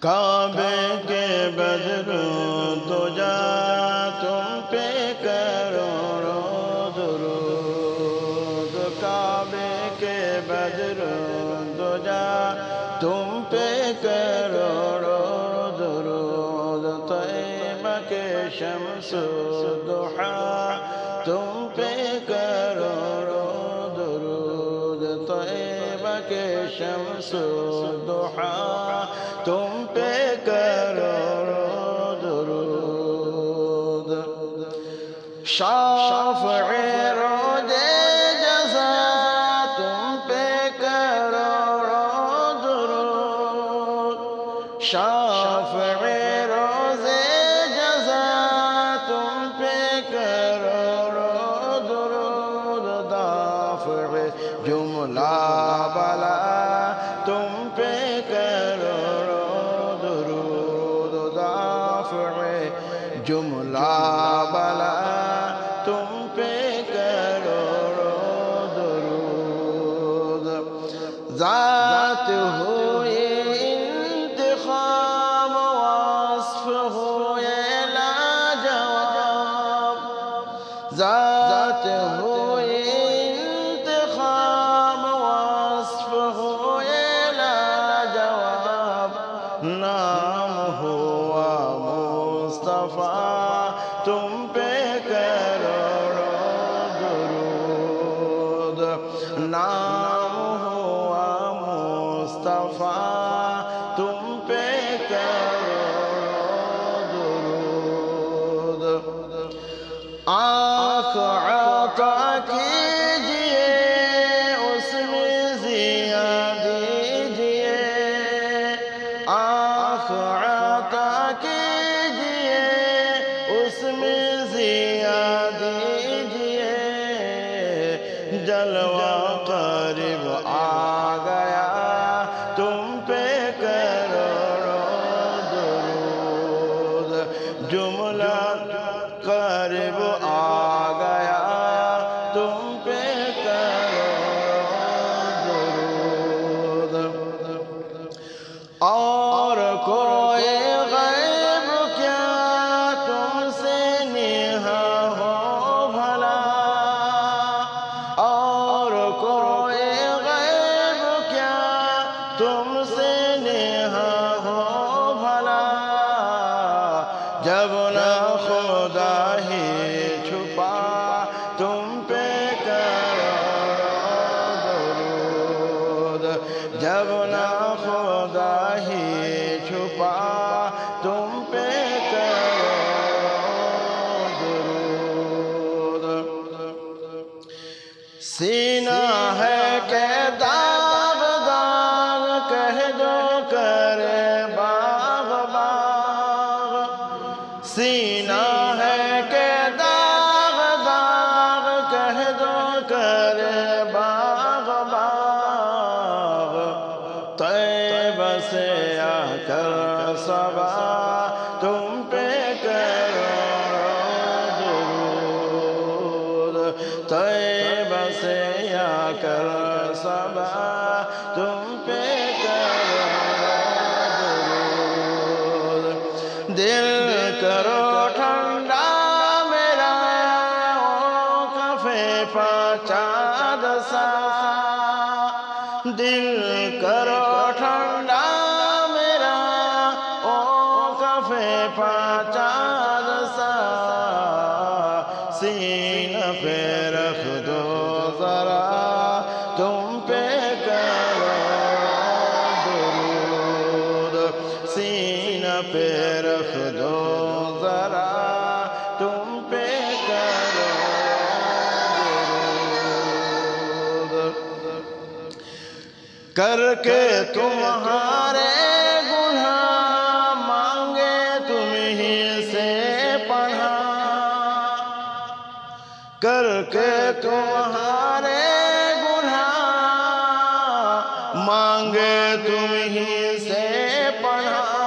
کعبے کے بدر تو جا تم پہ کرو درود کعبے کے بدر تو جا تم پہ کرو درود طیبہ کے شمس دحا تم پہ کرو درود طیبہ کے شمس دحا تم شافع روز جزا تم پہ کرو درود شافع روز جزا تم پہ کرو درود دافع جملہ بلا تم پہ کرو تم پہ کرو درود ذات ہوئی انتخاب وصف ہوئے لاجواب. ذات ہوئی انتخاب وصف ہوئے لاجواب. نام ہوا مصطفیٰ. تم نام ہوا مصطفیٰ، تم پہ کرو درود۔ آنکھ عطا کیجیے، اس میں زیا دیجیے آنکھ عطا کیجیے، اس میں زیا دیجیے جلوہ جب نہ خدا ہی چھپا تم پہ کرو درود جب نہ خدا جو کرے باغ باغ طیبہ سے آ کر صبا، تم پہ کرو درود۔ طیبہ سے آ کر صبا، تم پہ کرو درود۔ دل کرو دل کرو ٹھنڈا میرا، او کفے پاچاد سا۔ سین پہ رکھ دو ذرا، تم پہ کرو درود۔ سین پہ رکھ دو ذرا، تم کر کے تمہارے گناہ مانگے تم ہی سے پناہ۔ کر کے تمہارے گناہ مانگے تم ہی سے پناہ۔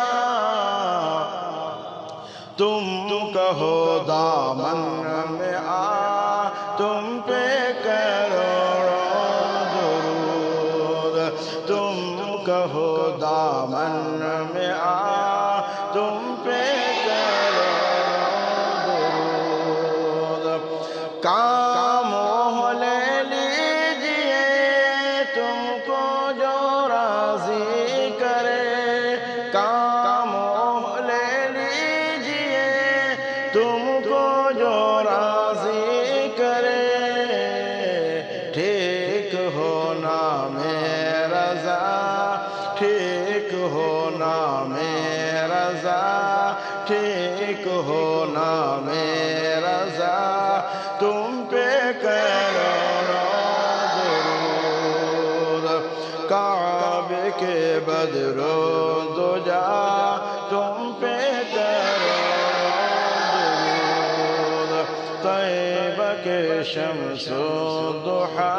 تم کہو دامن کرو دامن میں آ، تم پہ کرو درود۔ کام لے لیجیے، تم کو جو راضی کرے۔ کام لے لیجیے، تم کو جو راضی ٹھیک ہونا میں رضا ٹھیک ہونا میں رضا تم پہ کرو درود۔ کعبے کے بدرو دو جا تم پہ کرو درود۔ طیبہ کے شمس و ضحا